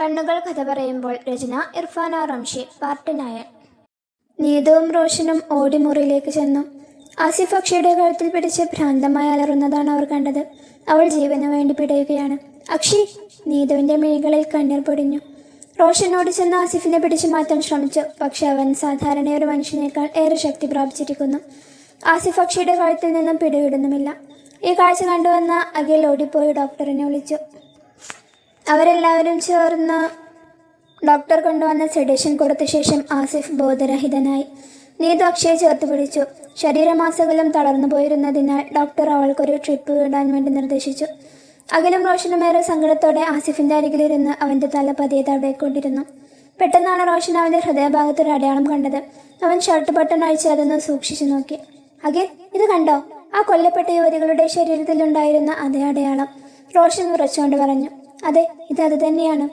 കണ്ണുകൾ കഥ പറയുമ്പോൾ രചന ഇർഫാന റംഷി പാർട്ട് നയൻ നീതവും റോഷനും ഓടിമുറിയിലേക്ക് ചെന്നു. ആസിഫ് അക്ഷയുടെ കഴുത്തിൽ പിടിച്ച് ഭ്രാന്തമായി അലറുന്നതാണ് അവർ കണ്ടത്. അവൾ ജീവന് വേണ്ടി പിടയുകയാണ്. അക്ഷി നീതുവിന്റെ മിഴികളിൽ കണ്ണീർ പൊടിഞ്ഞു. റോഷനോട് ചെന്ന് ആസിഫിനെ പിടിച്ചു മാറ്റാൻ ശ്രമിച്ചു. പക്ഷെ അവൻ സാധാരണ ഒരു മനുഷ്യനേക്കാൾ ഏറെ ശക്തി പ്രാപിച്ചിരിക്കുന്നു. ആസിഫ് അക്ഷയുടെ കഴുത്തിൽ നിന്നും പിടിവിടുന്നുമില്ല. ഈ കാഴ്ച കണ്ടുവന്ന അഖിൽ ഓടിപ്പോയി ഡോക്ടറിനെ വിളിച്ചു. അവരെല്ലാവരും ചേർന്ന് ഡോക്ടർ കൊണ്ടുവന്ന സെഡേഷൻ കൊടുത്ത ശേഷം ആസിഫ് ബോധരഹിതനായി. നീതു അക്ഷയെ ചേർത്ത് പിടിച്ചു. ശരീരമാസകലം തളർന്നു പോയിരുന്നതിനാൽ ഡോക്ടർ അവൾക്കൊരു ട്രിപ്പ് വിടാൻ വേണ്ടി നിർദ്ദേശിച്ചു. അകലും റോഷനുമേറെ സങ്കടത്തോടെ ആസിഫിന്റെ അരികിലിരുന്ന് അവന്റെ തല പതിയെ തടയിക്കൊണ്ടിരുന്നു പെട്ടെന്നാണ് റോഷൻ അവന്റെ ഹൃദയഭാഗത്ത് ഒരു അടയാളം കണ്ടത്. അവൻ ഷർട്ട് ബട്ടൺ അഴിച്ച് അതൊന്ന് സൂക്ഷിച്ചു നോക്കി. അഖിൽ ഇത് കണ്ടോ? ആ കൊല്ലപ്പെട്ട യുവതികളുടെ ശരീരത്തിലുണ്ടായിരുന്ന അതേ അടയാളം. റോഷൻ ഉറച്ചുകൊണ്ട് പറഞ്ഞു. അതെ ഇത് അത് തന്നെയാണ്.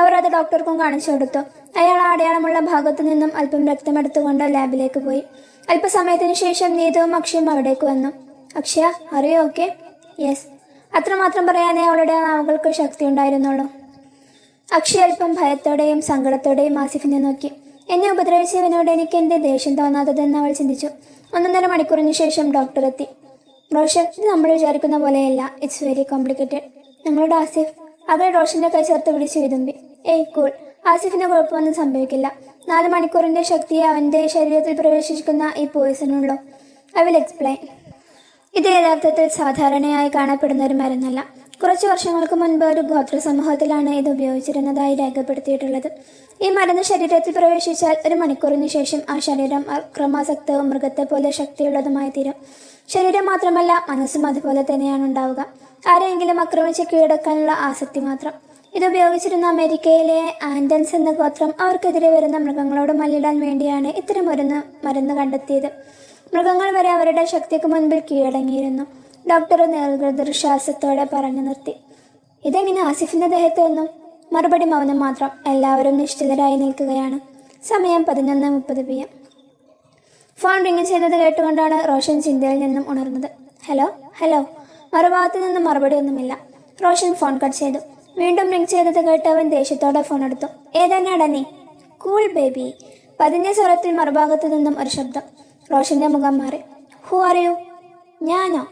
അവർ അത് ഡോക്ടർക്കും കാണിച്ചു കൊടുത്തു. അയാൾ അടയാളമുള്ള ഭാഗത്തു നിന്നും അല്പം രക്തമെടുത്തുകൊണ്ട് ലാബിലേക്ക് പോയി. അല്പസമയത്തിന് ശേഷം നീതവും അക്ഷയും അവിടേക്ക് വന്നു. അക്ഷയ അറിയോ ഓക്കെ യെസ്. അത്രമാത്രം പറയാനേ അവളുടെ നാവുകൾക്ക് ശക്തി ഉണ്ടായിരുന്നുള്ളൂ അക്ഷയ അല്പം ഭയത്തോടെയും സങ്കടത്തോടെയും ആസിഫിനെ നോക്കി. എന്നെ ഉപദ്രവിച്ചവനോട് എനിക്ക് എന്റെ ദേഷ്യം തോന്നാത്തതെന്ന് അവൾ ചിന്തിച്ചു. ഒന്നൊന്നര മണിക്കൂറിന് ശേഷം ഡോക്ടർ എത്തി. റോഷൻ ഇത് നമ്മൾ വിചാരിക്കുന്ന പോലെയല്ല. ഇറ്റ്സ് വെരി കോംപ്ലിക്കേറ്റഡ് നമ്മളുടെ ആസിഫ് അവൾ റോഷന്റെ കൈ ചേർത്ത് പിടിച്ചു വിതുമ്പി ഏയ് കൂൾ. ആസിഫിന് കുഴപ്പമൊന്നും സംഭവിക്കില്ല. നാല് മണിക്കൂറിന്റെ ശക്തിയെ അവന്റെ ശരീരത്തിൽ പ്രവേശിക്കുന്ന ഈ പോയിസണുള്ളൂ ഐ വിൽ എക്സ്പ്ലെയിൻ. ഇത് യഥാർത്ഥത്തിൽ സാധാരണയായി കാണപ്പെടുന്ന ഒരു മരുന്നല്ല. കുറച്ച് വർഷങ്ങൾക്ക് മുൻപ് ഒരു ഗോത്ര സമൂഹത്തിലാണ് ഇത് ഉപയോഗിച്ചിരുന്നതായി രേഖപ്പെടുത്തിയിട്ടുള്ളത്. ഈ മരുന്ന് ശരീരത്തിൽ പ്രവേശിച്ചാൽ ഒരു മണിക്കൂറിന് ശേഷം ആ ശരീരം അക്രമാസക്തവും മൃഗത്തെ പോലെ ശക്തിയുള്ളതുമായി തീരും. ശരീരം മാത്രമല്ല മനസ്സും അതുപോലെ തന്നെയാണ് ഉണ്ടാവുക. ആരെയെങ്കിലും ആക്രമിച്ച് കീഴടക്കാനുള്ള ആസക്തി മാത്രം. ഇതുപയോഗിച്ചിരുന്ന അമേരിക്കയിലെ ആൻഡൻസ് എന്ന ഗോത്രം അവർക്കെതിരെ വരുന്ന മൃഗങ്ങളോട് മല്ലിടാൻ വേണ്ടിയാണ് ഇത്തരം മരുന്ന് മരുന്ന് കണ്ടെത്തിയത്. മൃഗങ്ങൾ വരെ അവരുടെ ശക്തിക്ക് മുൻപിൽ കീഴടങ്ങിയിരുന്നു. ഡോക്ടർ ദീർഘദൃശ്വാസത്തോടെ പറഞ്ഞു നിർത്തി. ഇതെങ്ങനെ ആസിഫിന്റെ ദേഹത്ത് വന്നു? മറുപടി മൗനം മാത്രം എല്ലാവരും നിശ്ചിതരായി നിൽക്കുകയാണ്. സമയം പതിനൊന്ന് മുപ്പത് പി എം. ഫോൺ റിങ് ചെയ്തത് കേട്ടുകൊണ്ടാണ് റോഷൻ ചിന്തയിൽ നിന്നും ഉണർന്നത്. ഹലോ? ഹലോ? മറുഭാഗത്ത് നിന്ന് മറുപടി ഒന്നുമില്ല. റോഷൻ ഫോൺ കട്ട് ചെയ്തു. വീണ്ടും റിങ് ചെയ്തത് കേട്ട് അവൻ ദേഷ്യത്തോടെ ഫോൺ എടുത്തു. ഏതാനാടാ നീ? Cool baby. പതിഞ്ഞ സ്വരത്തിൽ മറുഭാഗത്തു നിന്നും ഒരു ശബ്ദം. റോഷന്റെ മുഖം മാറി. Who are you? ഞാനോ?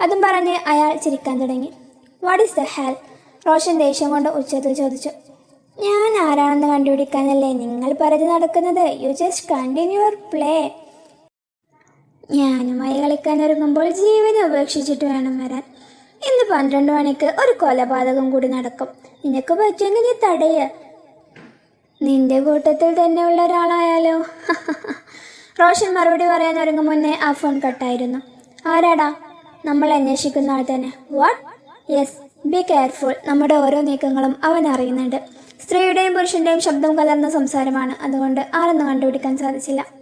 അതും പറഞ്ഞ് അയാൾ ചിരിക്കാൻ തുടങ്ങി. What is the hell Roshan ദേഷ്യം കൊണ്ട് ഉച്ചത്തിൽ ചോദിച്ചു. ഞാൻ ആരാണെന്ന് കണ്ടുപിടിക്കാനല്ലേ നിങ്ങൾ പറഞ്ഞു നടക്കുന്നത്? You just continue your play ഞാനുമായി കളിക്കാൻ ഒരുങ്ങുമ്പോൾ ജീവനെ ഉപേക്ഷിച്ചിട്ട് വേണം വരാൻ. ഇന്ന് പന്ത്രണ്ട് മണിക്ക് ഒരു കൊലപാതകം കൂടി നടക്കും. നിനക്ക് പറ്റുമെങ്കിൽ നീ തടയ. നിന്റെ കൂട്ടത്തിൽ തന്നെ ഉള്ള ഒരാളായാലോ? റോഷൻ മറുപടി പറയാൻ ഒരുങ്ങും മുന്നേ ആ ഫോൺ കട്ടായിരുന്നു. ആരാടാ? നമ്മൾ അന്വേഷിക്കുന്ന ആൾ തന്നെ. വാട്ട് യെസ് ബി കെയർഫുൾ നമ്മുടെ ഓരോ നീക്കങ്ങളും അവൻ അറിയുന്നുണ്ട്. സ്ത്രീയുടെയും പുരുഷന്റെയും ശബ്ദം കലർന്ന സംസാരമാണ്. അതുകൊണ്ട് ആരെന്ന് കണ്ടുപിടിക്കാൻ സാധിച്ചില്ല.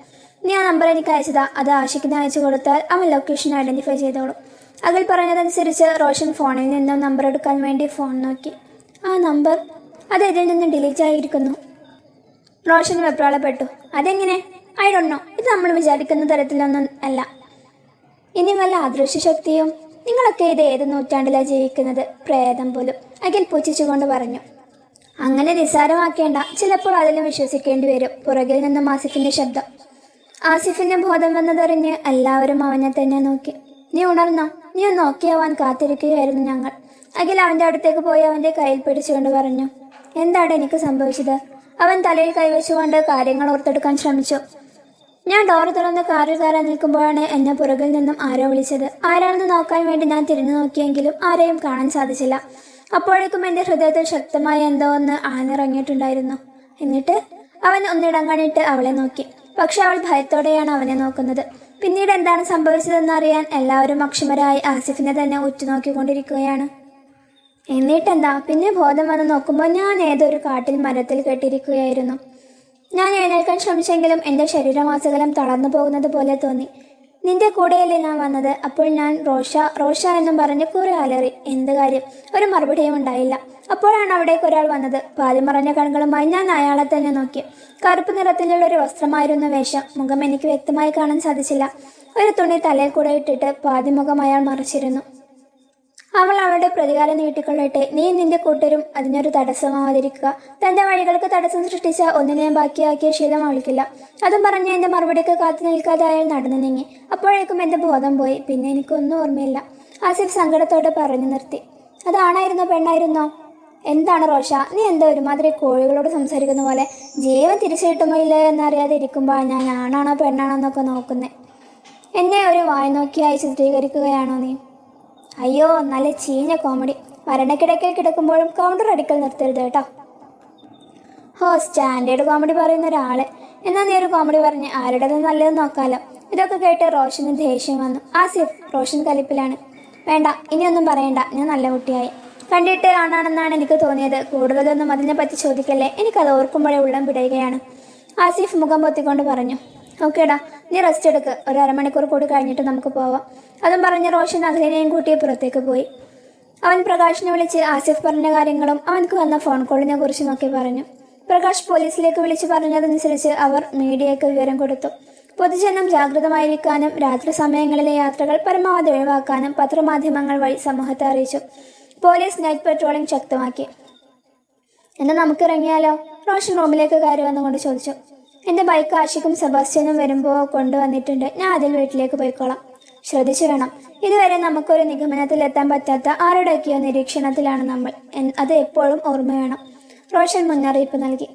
നീ ആ നമ്പർ എനിക്ക് അയച്ചതാ. അത് ആഷിക്കിന് അയച്ചു കൊടുത്താൽ അവൻ ലൊക്കേഷൻ ഐഡന്റിഫൈ ചെയ്തോളും. അതിൽ പറഞ്ഞതനുസരിച്ച് റോഷൻ ഫോണിൽ നിന്നും നമ്പർ എടുക്കാൻ വേണ്ടി ഫോൺ നോക്കി. ആ നമ്പർ അത് ഇതിൽ നിന്ന് ഡിലീറ്റ് ആയിരിക്കുന്നു. റോഷൻ വെപ്രാളപ്പെട്ടു. അതെങ്ങനെ? ഐ ഡോണ്ട് നോ ഇത് നമ്മൾ വിചാരിക്കുന്ന തരത്തിലൊന്നും അല്ല. ഇനി വല്ല അദൃശ്യ ശക്തിയും നിങ്ങളൊക്കെ ഇത് ഏത് നൂറ്റാണ്ടിലാണ് ജീവിക്കുന്നത്? പ്രേതം പോലും. അഖിൽ പുച്ഛിച്ചുകൊണ്ട് പറഞ്ഞു. അങ്ങനെ നിസ്സാരമാക്കേണ്ട. ചിലപ്പോൾ അതിലും വിശ്വസിക്കേണ്ടി വരും. പുറകിൽ നിന്നും ആസിഫിന്റെ ശബ്ദം. ആസിഫിന്റെ ബോധം വന്നതറിഞ്ഞ് എല്ലാവരും അവനെ തന്നെ നോക്കി. നീ ഉണർന്നോ? നീ നോക്കിയാവാൻ കാത്തിരിക്കുകയായിരുന്നു ഞങ്ങൾ. അഖിൽ അവന്റെ അടുത്തേക്ക് പോയി അവന്റെ കയ്യിൽ പിടിച്ചുകൊണ്ട് പറഞ്ഞു എന്താണ് എനിക്ക് സംഭവിച്ചത്? അവൻ തലയിൽ കൈവച്ചുകൊണ്ട് കാര്യങ്ങൾ ഓർത്തെടുക്കാൻ ശ്രമിച്ചു. ഞാൻ ഡോർ തുറന്ന് കാറിൽ കയറാൻ നിൽക്കുമ്പോഴാണ് എന്നെ പുറകിൽ നിന്നും ആരോ വിളിച്ചത്. ആരാണെന്ന് നോക്കാൻ വേണ്ടി ഞാൻ തിരിഞ്ഞു നോക്കിയെങ്കിലും ആരെയും കാണാൻ സാധിച്ചില്ല. അപ്പോഴേക്കും എന്റെ ഹൃദയത്തിൽ ശക്തമായ എന്തോ ഒന്ന് ആനിറങ്ങിയിട്ടുണ്ടായിരുന്നു എന്നിട്ട് അവൻ ഒന്നിടം കണിട്ട് അവളെ നോക്കി. പക്ഷെ അവൾ ഭയത്തോടെയാണ് അവനെ നോക്കുന്നത്. പിന്നീട് എന്താണ് സംഭവിച്ചതെന്ന് അറിയാൻ എല്ലാവരും അക്ഷമരായി ആസിഫിനെ തന്നെ ഉറ്റുനോക്കിക്കൊണ്ടിരിക്കുകയാണ്. എന്നിട്ടെന്താ? പിന്നെ ബോധം വന്ന് നോക്കുമ്പോൾ ഞാൻ ഏതൊരു കാട്ടിൽ മരത്തിൽ കെട്ടിയിരിക്കുകയായിരുന്നു ഞാൻ എഴുന്നേൽക്കാൻ ശ്രമിച്ചെങ്കിലും എന്റെ ശരീരമാസകലം തളർന്നു പോകുന്നത് പോലെ തോന്നി. നിന്റെ കൂടെയല്ലേ ഞാൻ വന്നത്? അപ്പോൾ ഞാൻ റോഷ റോഷ എന്നും പറഞ്ഞ് കുറെ അലറി. എന്ത് കാര്യം? ഒരു മറുപടിയും ഉണ്ടായില്ല. അപ്പോഴാണ് അവിടേക്ക് ഒരാൾ വന്നത്. പാലും മറഞ്ഞ കണ്ണുകളുമായി ഞാൻ അയാളെ തന്നെ നോക്കി. കറുപ്പ് നിറത്തിലുള്ള ഒരു വസ്ത്രമായിരുന്നു വേഷം. മുഖം എനിക്ക് വ്യക്തമായി കാണാൻ സാധിച്ചില്ല. ഒരു തുണി തലയിൽ കൂടെ ഇട്ടിട്ട് പാതിമുഖം അയാൾ മറിച്ചിരുന്നു. അവൾ അവളുടെ പ്രതികാരം നീട്ടിക്കൊള്ളട്ടെ. നീ നിന്റെ കൂട്ടരും അതിനൊരു തടസ്സമാവാതിരിക്കുക. തന്റെ വഴികൾക്ക് തടസ്സം സൃഷ്ടിച്ച ഒന്നിനെയും ബാക്കിയാക്കിയ ശീലം അവൾക്കില്ല. അതും പറഞ്ഞ് എന്റെ മറുപടിക്ക് കാത്തു നിൽക്കാതെ അയാൾ നടന്നു നീങ്ങി. അപ്പോഴേക്കും എന്റെ ബോധം പോയി. പിന്നെ എനിക്കൊന്നും ഓർമ്മയില്ല. ആസിഫ് സങ്കടത്തോടെ പറഞ്ഞു നിർത്തി. അതാണായിരുന്നോ പെണ്ണായിരുന്നോ? എന്താണ് റോഷ? നീ എന്താ ഒരുമാതിരി കോഴികളോട് സംസാരിക്കുന്ന പോലെ. ജീവൻ തിരിച്ചു കിട്ടുമോ ഇല്ല എന്നറിയാതെ ഇരിക്കുമ്പോൾ ഞാൻ ആണാണോ പെണ്ണാണോ എന്നൊക്കെ എന്നെ ഒരു വായ നോക്കിയായി ചിത്രീകരിക്കുകയാണോ നീ? അയ്യോ നല്ല ചീഞ്ഞ കോമഡി മരണക്കിടക്കിൽ കിടക്കുമ്പോഴും കൗണ്ടർ അടിക്കൽ നിർത്തരുത് കേട്ടോ. ഹോ സ്റ്റാൻഡേർഡ് കോമഡി പറയുന്ന ഒരാൾ. എന്നാ ഒരു കോമഡി പറഞ്ഞ്? ആരുടേത് നല്ലത് നോക്കാലോ. ഇതൊക്കെ കേട്ട് റോഷന് ദേഷ്യം വന്നു. ആസിഫ് റോഷൻ കലിപ്പിലാണ്. വേണ്ട ഇനിയൊന്നും പറയണ്ട. ഞാൻ നല്ല കുട്ടിയായി. കണ്ടിട്ട് ആണാണെന്നാണ് എനിക്ക് തോന്നിയത്. കൂടുതലൊന്നും അതിനെ പറ്റി ചോദിക്കല്ലേ? എനിക്കത് ഓർക്കുമ്പോഴേ ഉള്ളം പിടയുകയാണ്. ആസിഫ് മുഖം പൊത്തിക്കൊണ്ട് പറഞ്ഞു. ഓക്കേടാ നീ റെസ്റ്റ് എടുക്ക്. ഒരു അരമണിക്കൂർ കൂടി കഴിഞ്ഞിട്ട് നമുക്ക് പോവാം. അതും പറഞ്ഞ് റോഷൻ അഖിലിനെയും കൂട്ടി പുറത്തേക്ക് പോയി. അവൻ പ്രകാശിനെ വിളിച്ച് ആസിഫ് പറഞ്ഞ കാര്യങ്ങളും അവനക്ക് വന്ന ഫോൺ കോളിനെ കുറിച്ചുമൊക്കെ പറഞ്ഞു. പ്രകാശ് പോലീസിലേക്ക് വിളിച്ചു പറഞ്ഞതനുസരിച്ച് അവർ മീഡിയയ്ക്ക് വിവരം കൊടുത്തു. പൊതുജനം ജാഗ്രതമായിരിക്കാനും രാത്രി സമയങ്ങളിലെ യാത്രകൾ പരമാവധി ഒഴിവാക്കാനും പത്രമാധ്യമങ്ങൾ വഴി സമൂഹത്തെ അറിയിച്ചു. പോലീസ് നൈറ്റ് പെട്രോളിംഗ് ശക്തമാക്കി. എന്നാൽ നമുക്ക് ഇറങ്ങിയാലോ? റോഷൻ റൂമിലേക്ക് കയറി വന്നുകൊണ്ട് ചോദിച്ചു. എന്റെ ബൈക്ക് ആഷിക്കും സെബാസ്റ്റ്യനും വരുമ്പോൾ കൊണ്ടുവന്നിട്ടുണ്ട്. ഞാൻ അതിൽ വീട്ടിലേക്ക് പോയിക്കോളാം. ശ്രദ്ധിച്ചു വേണം. ഇതുവരെ നമുക്കൊരു നിഗമനത്തിൽ എത്താൻ പറ്റാത്ത ആരുടെയൊക്കെയോ നിരീക്ഷണത്തിലാണ് നമ്മൾ. അത് എപ്പോഴും ഓർമ്മ വേണം. റോഷൻ മുന്നറിയിപ്പ് നൽകി.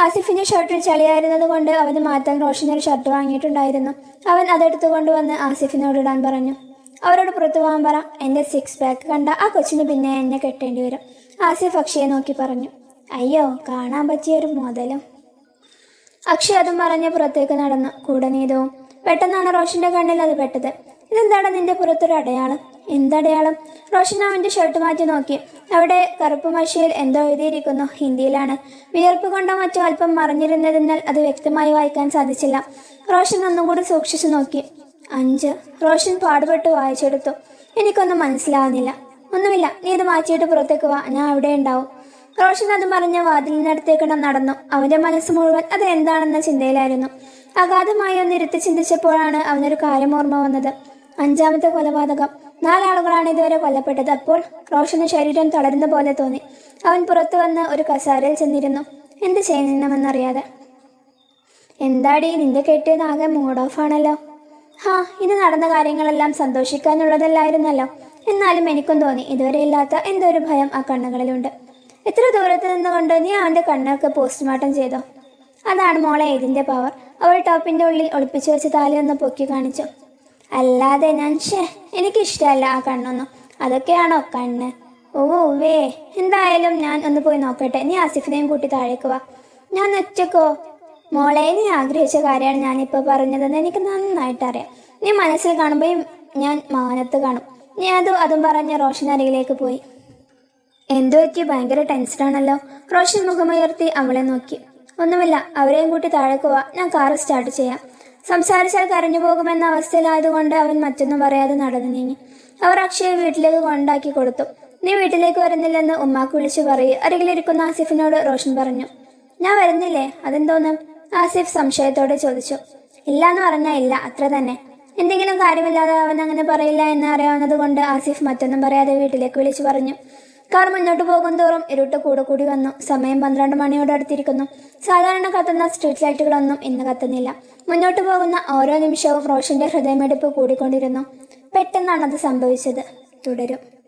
ആസിഫിന്റെ ഷർട്ടിൽ ചളിയായിരുന്നത് കൊണ്ട് അവന് മാറ്റാൻ റോഷൻ ഷർട്ട് വാങ്ങിയിട്ടുണ്ടായിരുന്നു. അവൻ അതെടുത്തു കൊണ്ടുവന്ന് ആസിഫിനോട് ഇടാൻ പറഞ്ഞു. അവരോട് പുറത്തു പോകാൻ പറ. എന്റെ സിക്സ് പാക്ക് കണ്ട ആ കൊച്ചിന് പിന്നെ എന്നെ കെട്ടേണ്ടി വരും. ആസിഫ് അക്ഷയെ നോക്കി പറഞ്ഞു. അയ്യോ കാണാൻ പറ്റിയ ഒരു മുതലും. അക്ഷയ് അതും മറഞ്ഞ പുറത്തേക്ക് നടന്നു. കൂടെ നീതവും പെട്ടെന്നാണ് റോഷന്റെ കണ്ണിൽ അത് പെട്ടത്. ഇതെന്താണ് നിന്റെ പുറത്തൊരു അടയാളം? എന്തടയാളം? റോഷൻ അവന്റെ ഷർട്ട് മാറ്റി നോക്കി. അവിടെ കറുപ്പ് മഷിയിൽ എന്തോ എഴുതിയിരിക്കുന്നു. ഹിന്ദിയിലാണ്. വിയർപ്പ് കൊണ്ടോ മറ്റോ അല്പം മറിഞ്ഞിരുന്നതിനാൽ അത് വ്യക്തമായി വായിക്കാൻ സാധിച്ചില്ല. റോഷൻ ഒന്നും കൂടി സൂക്ഷിച്ചു നോക്കി. അഞ്ച്. റോഷൻ പാടുപെട്ട് വായിച്ചെടുത്തു. എനിക്കൊന്നും മനസ്സിലാവുന്നില്ല. ഒന്നുമില്ല. നീ ഇത് മാറ്റിയിട്ട് പുറത്തേക്ക് വാ. ഞാൻ അവിടെ ഉണ്ടാവും. റോഷൻ അത് മറിഞ്ഞ വാതിലിനടുത്തേക്ക് നടന്നു. അവന്റെ മനസ്സ് മുഴുവൻ അത് എന്താണെന്ന ചിന്തയിലായിരുന്നു. അഗാധമായി ഒന്ന് ഇരുത്തി ചിന്തിച്ചപ്പോഴാണ് അവനൊരു കാര്യം ഓർമ്മ വന്നത്. അഞ്ചാമത്തെ കൊലപാതകം. നാലാളുകളാണ് ഇതുവരെ കൊല്ലപ്പെട്ടത്. അപ്പോൾ റോഷന് ശരീരം തളരുന്ന പോലെ തോന്നി. അവൻ പുറത്തു വന്ന് ഒരു കസാരയിൽ ചെന്നിരുന്നു. എന്ത് ചെയ്യണമെന്നറിയാതെ. എന്താടി നിന്റെ കെട്ടിയത് ആകെ മൂഡ് ഓഫ് ആണല്ലോ. ഹാ ഇത് നടന്ന കാര്യങ്ങളെല്ലാം സന്തോഷിക്കാനുള്ളതല്ലായിരുന്നല്ലോ. എന്നാലും എനിക്കും തോന്നി ഇതുവരെ ഇല്ലാത്ത എന്തൊരു ഭയം ആ കണ്ണുകളിലുണ്ട്. എത്ര ദൂരത്ത് നിന്നുകൊണ്ട് നീ അവന്റെ കണ്ണൊക്കെ പോസ്റ്റ്മോർട്ടം ചെയ്തോ? അതാണ് മോളെ ഇതിന്റെ പവർ അവൾ ടോപ്പിന്റെ ഉള്ളിൽ ഒളിപ്പിച്ചു വെച്ച താലി ഒന്ന് പൊക്കി കാണിച്ചു. അല്ലാതെ ഞാൻ ഷേ എനിക്കിഷ്ടമല്ല ആ കണ്ണൊന്നും. അതൊക്കെയാണോ കണ്ണ്? ഓ വേ എന്തായാലും ഞാൻ ഒന്ന് പോയി നോക്കട്ടെ. നീ ആസിഫിനെയും കൂട്ടി താഴേക്ക് വാ. ഞാൻ ഒറ്റക്കോ? മോളെ നീ ആഗ്രഹിച്ച കാര്യമാണ് ഞാനിപ്പോൾ പറഞ്ഞതെന്ന് എനിക്ക് നന്നായിട്ട് അറിയാം. നീ മനസ്സിൽ കാണുമ്പോൾ ഞാൻ മാനത്ത് കാണും. ഞാൻ അതും അതും പറഞ്ഞ് റോഷൻ അരികിലേക്ക് പോയി. എന്തോ ഭയങ്കര ടെൻഷനാണല്ലോ റോഷൻ മുഖമുയർത്തി അവളെ നോക്കി. ഒന്നുമില്ല അവരെയും കൂട്ടി താഴേക്ക് പോവാ. ഞാൻ കാറ് സ്റ്റാർട്ട് ചെയ്യാം. സംസാരിച്ചാൽ കരഞ്ഞു പോകുമെന്ന അവസ്ഥയിലായതുകൊണ്ട് അവൻ മറ്റൊന്നും പറയാതെ നടന്നു നീങ്ങി. അവർ അക്ഷയെ വീട്ടിലേക്ക് കൊണ്ടാക്കി കൊടുത്തു. നീ വീട്ടിലേക്ക് വരുന്നില്ലെന്ന് ഉമ്മാക്ക് വിളിച്ചു പറയൂ. അരികിലിരിക്കുന്ന ആസിഫിനോട് റോഷൻ പറഞ്ഞു. ഞാൻ വരുന്നില്ലേ? അതെന്തോന്ന്? ആസിഫ് സംശയത്തോടെ ചോദിച്ചു. ഇല്ല എന്ന് പറഞ്ഞാൽ ഇല്ല. അത്ര തന്നെ. എന്തെങ്കിലും കാര്യമില്ലാതെ അവൻ അങ്ങനെ പറയില്ല എന്ന് അറിയാവുന്നത് കൊണ്ട് ആസിഫ് മറ്റൊന്നും പറയാതെ വീട്ടിലേക്ക് വിളിച്ചു പറഞ്ഞു. കാർ മുന്നോട്ട് പോകും തോറും ഇരുട്ട് കൂടെ കൂടി വന്നു. സമയം പന്ത്രണ്ട് മണിയോട് അടുത്തിരിക്കുന്നു. സാധാരണ കത്തുന്ന സ്ട്രീറ്റ് ലൈറ്റുകളൊന്നും ഇന്ന് കത്തുന്നില്ല. മുന്നോട്ട് പോകുന്ന ഓരോ നിമിഷവും റോഷന്റെ ഹൃദയമെടുപ്പ് കൂടിക്കൊണ്ടിരുന്നു. പെട്ടെന്നാണ് അത് സംഭവിച്ചത്. തുടരും.